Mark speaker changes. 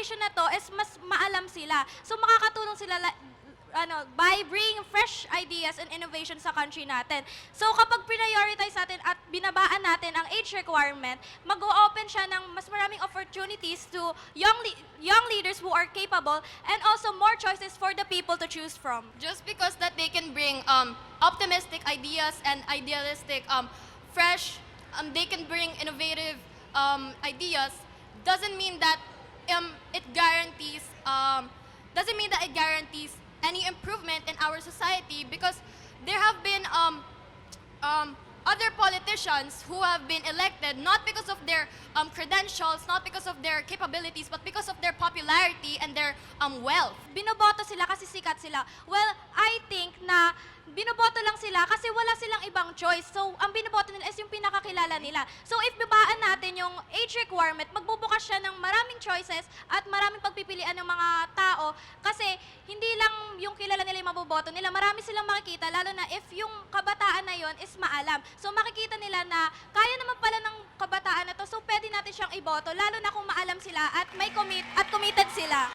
Speaker 1: generation na to is mas maalam sila. So makakatulong sila la- ano, by bringing fresh ideas and innovation sa country natin. So kapag prioritize natin at binabaan natin ang age requirement, mag-open siya ng mas maraming opportunities to young le- young leaders who are capable and also more choices for the people to choose from.
Speaker 2: just because that they can bring um, optimistic ideas and idealistic, um, fresh, um, they can bring innovative um, ideas, doesn't mean that um, it guarantees um, doesn't mean that it guarantees any improvement in our society because there have been um, um, other politicians who have been elected not because of their um, credentials, not because of their capabilities, but because of their popularity and their um, wealth.
Speaker 1: binoboto sila kasi sikat sila. Well, I think sila kasi wala silang ibang choice. So, ang binoboto nila is yung pinakakilala nila. So, if babaan natin yung age requirement, magbubukas siya ng maraming choices at maraming pagpipilian ng mga tao kasi hindi lang yung kilala nila yung maboboto nila. Marami silang makikita, lalo na if yung kabataan na yon is maalam. So, makikita nila na kaya naman pala ng kabataan na to, so pwede natin siyang iboto, lalo na kung maalam sila at may commit at committed sila.